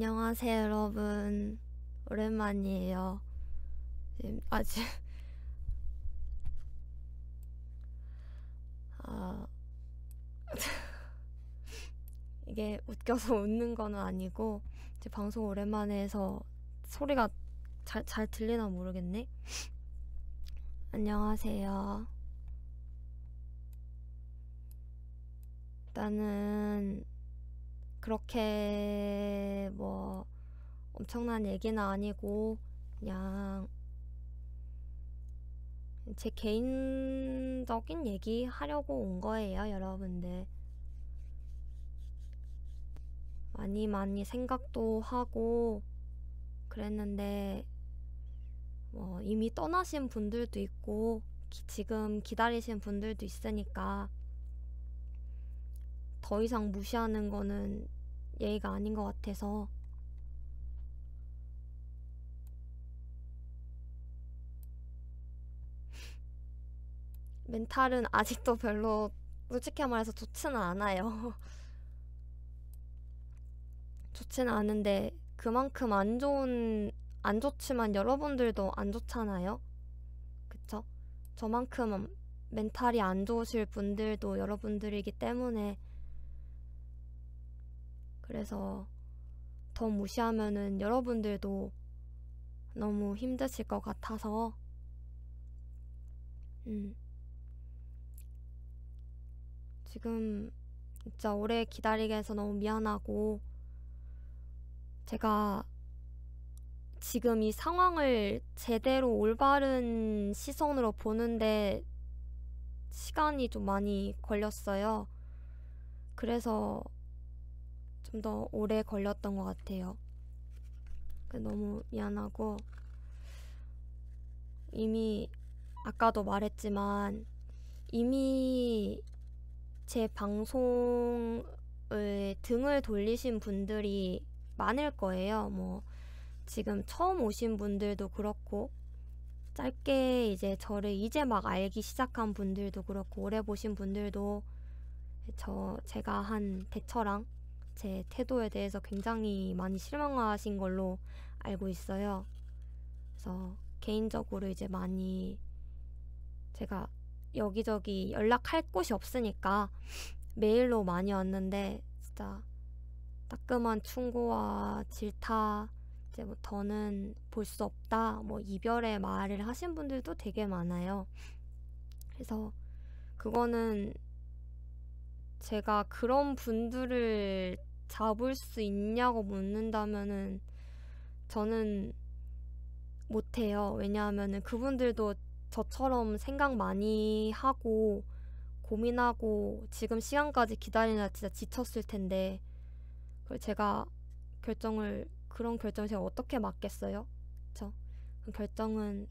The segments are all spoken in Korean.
안녕하세요, 여러분. 오랜만이에요. 지금 아직 아 이게 웃겨서 웃는 거는 아니고 제 방송 오랜만에 해서 소리가 잘, 잘 들리나 모르겠네. 안녕하세요. 일단은 그렇게 뭐 엄청난 얘기는 아니고 그냥 제 개인적인 얘기 하려고 온 거예요, 여러분들. 많이 많이 생각도 하고 그랬는데 뭐 이미 떠나신 분들도 있고 기- 지금 기다리신 분들도 있으니까 더 이상 무시하는 거는 예의가 아닌 것 같아서 멘탈은 아직도 별로 솔직히 말해서 좋지는 않아요. 좋지는 않은데 그만큼 안 좋은 안 좋지만 여러분들도 안 좋잖아요. 그쵸? 저만큼 멘탈이 안 좋으실 분들도 여러분들이기 때문에 그래서 더 무시하면은 여러분들도 너무 힘드실 것 같아서 음 지금 진짜 오래 기다리게 해서 너무 미안하고 제가 지금 이 상황을 제대로 올바른 시선으로 보는데 시간이 좀 많이 걸렸어요. 그래서 좀 더 오래 걸렸던 것 같아요. 그 너무 미안하고 이미 아까도 말했지만 이미 제 방송을 등을 돌리신 분들이 많을 거예요. 뭐 지금 처음 오신 분들도 그렇고 짧게 이제 저를 이제 막 알기 시작한 분들도 그렇고 오래 보신 분들도 저 제가 한 대처랑 제 태도에 대해서 굉장히 많이 실망하신 걸로 알고 있어요. 그래서 개인적으로 이제 많이 제가 여기저기 연락할 곳이 없으니까 메일로 많이 왔는데 진짜 따끔한 충고와 질타 이제 뭐 더는 볼 수 없다 뭐 이별의 말을 하신 분들도 되게 많아요. 그래서 그거는 제가 그런 분들을 잡을 수 있냐고 묻는다면은 저는 못해요. 왜냐하면은 그분들도 저처럼 생각 많이 하고 고민하고 지금 시간까지 기다리느라 진짜 지쳤을 텐데 그걸 제가 결정을 그런 결정을 제가 어떻게 맡겠어요? 그쵸? 그 결정은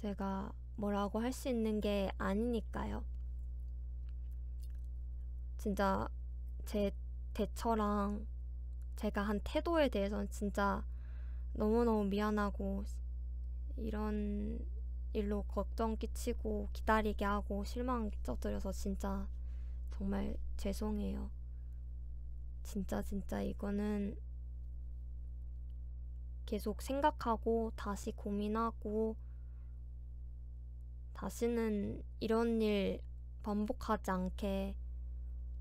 제가 뭐라고 할 수 있는 게 아니니까요. 진짜 제 대처랑 제가 한 태도에 대해서는 진짜 너무너무 미안하고 이런 일로 걱정 끼치고 기다리게 하고 실망 끼쳐드려서 진짜 정말 죄송해요. 진짜 진짜 이거는 계속 생각하고 다시 고민하고 다시는 이런 일 반복하지 않게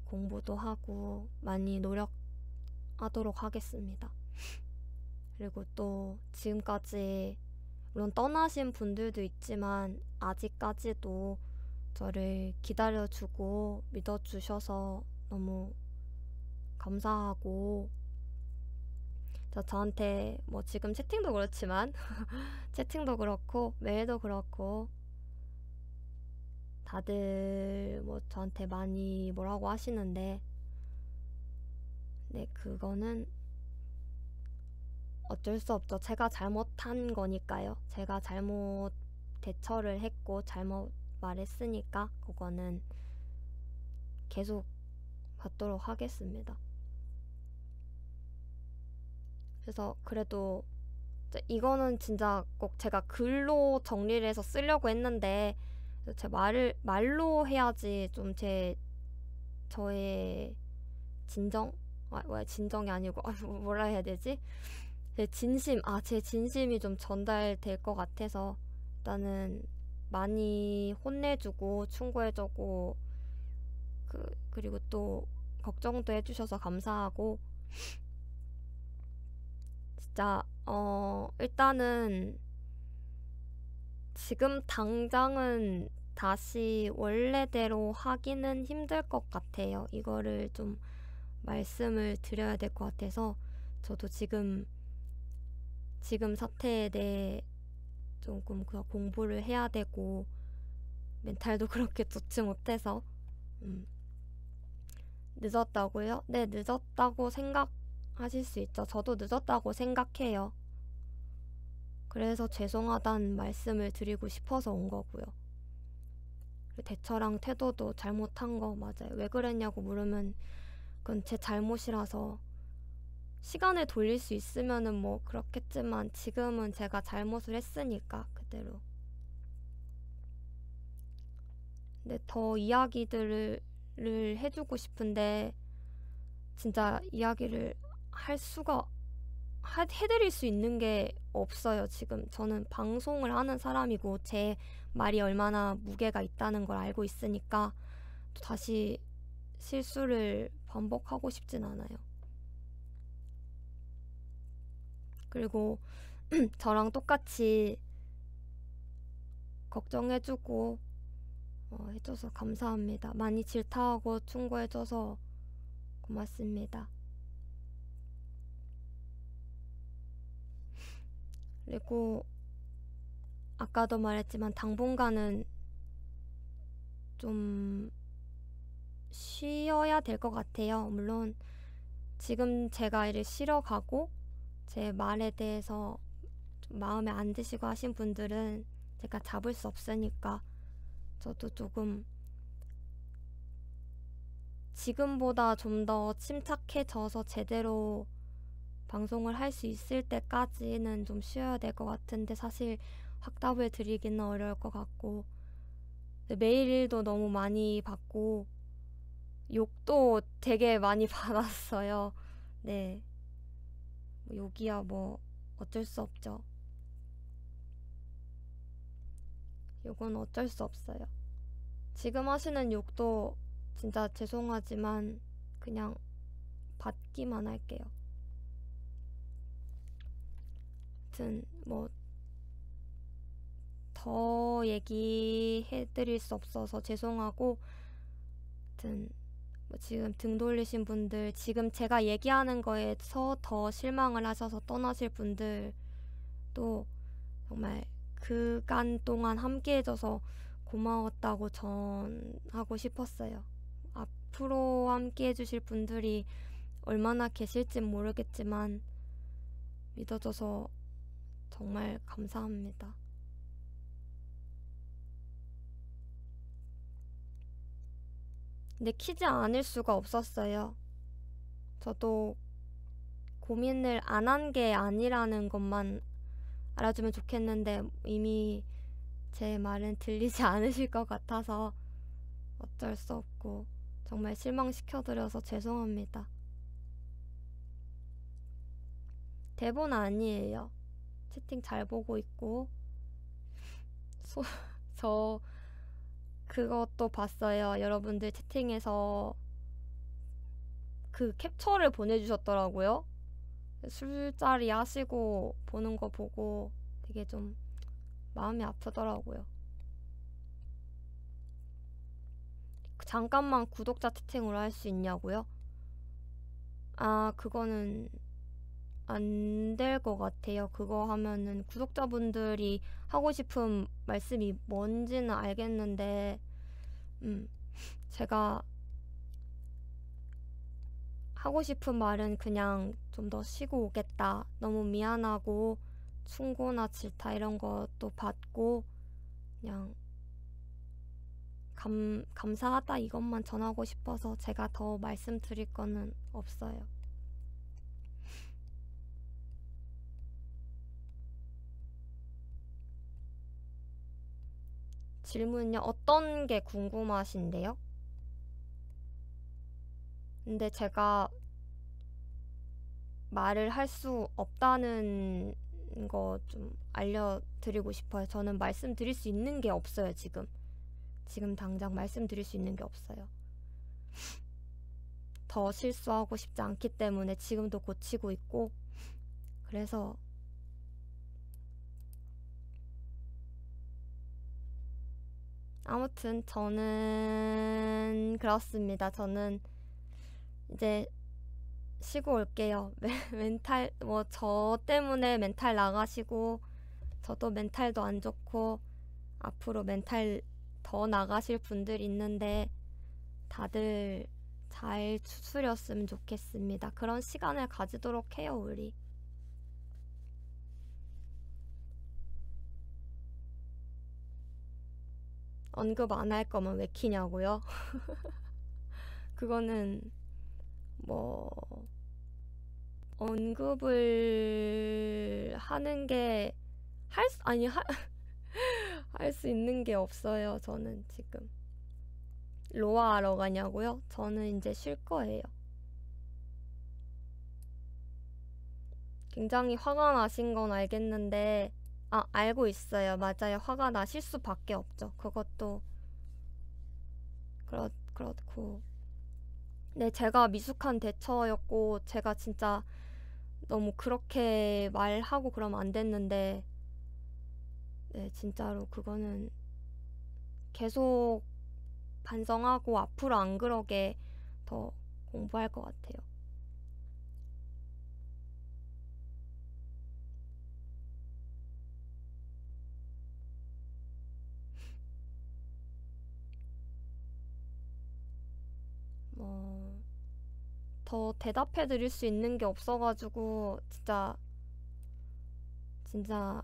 공부도 하고 많이 노력하도록 하겠습니다. 그리고 또 지금까지 물론 떠나신 분들도 있지만 아직까지도 저를 기다려주고 믿어주셔서 너무 감사하고 저 저한테 뭐 지금 채팅도 그렇지만 채팅도 그렇고 메일도 그렇고 다들 뭐 저한테 많이 뭐라고 하시는데 네 그거는 어쩔 수 없죠. 제가 잘못한 거니까요. 제가 잘못 대처를 했고 잘못 말했으니까 그거는 계속 받도록 하겠습니다. 그래서 그래도 이거는 진짜 꼭 제가 글로 정리를 해서 쓰려고 했는데 제 말을 말로 해야지 좀 제 저의 진정을 아, 왜 진정이 아니고 아, 뭐, 뭐라 해야 되지? 제 진심, 아, 제 진심이 좀 전달될 것 같아서 일단은 많이 혼내주고 충고해주고 그 그리고 또 걱정도 해주셔서 감사하고 진짜 어 일단은 지금 당장은 다시 원래대로 하기는 힘들 것 같아요. 이거를 좀 말씀을 드려야 될 것 같아서 저도 지금 지금 사태에 대해 조금 공부를 해야 되고 멘탈도 그렇게 좋지 못해서 음. 늦었다고요? 네, 늦었다고 생각하실 수 있죠. 저도 늦었다고 생각해요. 그래서 죄송하다는 말씀을 드리고 싶어서 온 거고요. 대처랑 태도도 잘못한 거 맞아요. 왜 그랬냐고 물으면 그건 제 잘못이라서 시간을 돌릴 수 있으면은 뭐 그렇겠지만 지금은 제가 잘못을 했으니까 그대로. 근데 더 이야기들을 해주고 싶은데 진짜 이야기를 할 수가 하, 해드릴 수 있는 게 없어요. 지금 저는 방송을 하는 사람이고 제 말이 얼마나 무게가 있다는 걸 알고 있으니까 또 다시 실수를 반복하고 싶진 않아요. 그리고 저랑 똑같이 걱정해주고 어, 해줘서 감사합니다. 많이 질타하고 충고해줘서 고맙습니다. 그리고 아까도 말했지만 당분간은 좀 쉬어야 될 것 같아요. 물론 지금 제가 이를 쉬러 가고 제 말에 대해서 마음에 안 드시고 하신 분들은 제가 잡을 수 없으니까 저도 조금 지금보다 좀 더 침착해져서 제대로 방송을 할 수 있을 때까지는 좀 쉬어야 될 것 같은데 사실 확답을 드리기는 어려울 것 같고 메일도 너무 많이 받고 욕도 되게 많이 받았어요. 네. 뭐 욕이야 뭐 어쩔 수 없죠. 욕은 어쩔 수 없어요. 지금 하시는 욕도 진짜 죄송하지만 그냥 받기만 할게요. 아무튼 뭐 더 얘기해 드릴 수 없어서 죄송하고 아무튼 뭐 지금 등 돌리신 분들 지금 제가 얘기하는 거에서 더 실망을 하셔서 떠나실 분들도 정말 그간 동안 함께 해줘서 고마웠다고 전하고 싶었어요. 앞으로 함께 해주실 분들이 얼마나 계실진 모르겠지만 믿어줘서 정말 감사합니다. 근데 키지 않을 수가 없었어요. 저도 고민을 안 한 게 아니라는 것만 알아주면 좋겠는데 이미 제 말은 들리지 않으실 것 같아서 어쩔 수 없고 정말 실망시켜드려서 죄송합니다. 대본 아니에요. 채팅 잘 보고 있고 소, 저 그것도 봤어요. 여러분들 채팅에서 그 캡처를 보내주셨더라고요. 술자리 하시고 보는 거 보고 되게 좀 마음이 아프더라고요. 잠깐만 구독자 채팅으로 할 수 있냐고요? 아, 그거는 안 될 것 같아요. 그거 하면은 구독자분들이 하고 싶은 말씀이 뭔지는 알겠는데, 음, 제가 하고 싶은 말은 그냥 좀 더 쉬고 오겠다. 너무 미안하고 충고나 질타 이런 것도 받고 그냥 감, 감사하다 이것만 전하고 싶어서 제가 더 말씀드릴 거는 없어요. 질문요? 어떤 게 궁금하신데요? 근데 제가 말을 할 수 없다는 거 좀 알려드리고 싶어요. 저는 말씀드릴 수 있는 게 없어요, 지금. 지금 당장 말씀드릴 수 있는 게 없어요. 더 실수하고 싶지 않기 때문에 지금도 고치고 있고, 그래서 아무튼 저는 그렇습니다. 저는 이제 쉬고 올게요. 멘탈 뭐 저 때문에 멘탈 나가시고 저도 멘탈도 안 좋고 앞으로 멘탈 더 나가실 분들 있는데 다들 잘 추스렸으면 좋겠습니다. 그런 시간을 가지도록 해요, 우리. 언급 안 할 거면 왜 키냐고요? 그거는 뭐 언급을 하는 게 할 수 아니 할 수 있는 게 없어요. 저는 지금 로아 하러 가냐고요? 저는 이제 쉴 거예요. 굉장히 화가 나신 건 알겠는데 아, 알고 있어요. 맞아요. 화가 나 실 수밖에 없죠. 그것도 그렇 그렇고. 네, 제가 미숙한 대처였고 제가 진짜 너무 그렇게 말하고 그러면 안 됐는데 네, 진짜로 그거는 계속 반성하고 앞으로 안 그러게 더 공부할 것 같아요. 뭐, 더 대답해 드릴 수 있는 게 없어가지고, 진짜, 진짜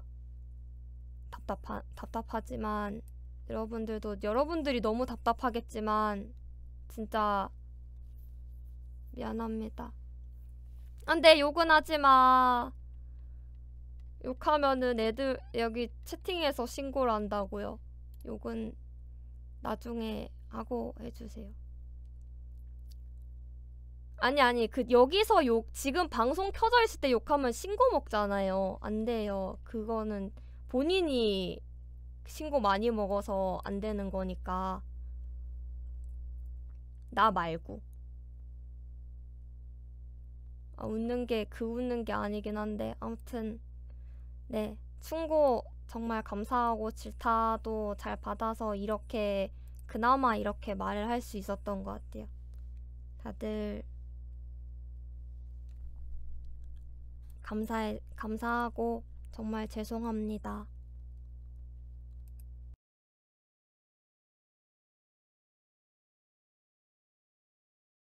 답답하, 답답하지만, 여러분들도, 여러분들이 너무 답답하겠지만, 진짜, 미안합니다. 안 돼, 욕은 하지 마. 욕하면은 애들, 여기 채팅에서 신고를 한다고요. 욕은 나중에 하고 해주세요. 아니 아니 그 여기서 욕 지금 방송 켜져 있을 때 욕하면 신고 먹잖아요. 안 돼요. 그거는 본인이 신고 많이 먹어서 안 되는 거니까 나 말고 아, 웃는 게 그 웃는 게 아니긴 한데 아무튼 네 충고 정말 감사하고 질타도 잘 받아서 이렇게 그나마 이렇게 말을 할 수 있었던 것 같아요. 다들 감사해, 감사하고 정말 죄송합니다.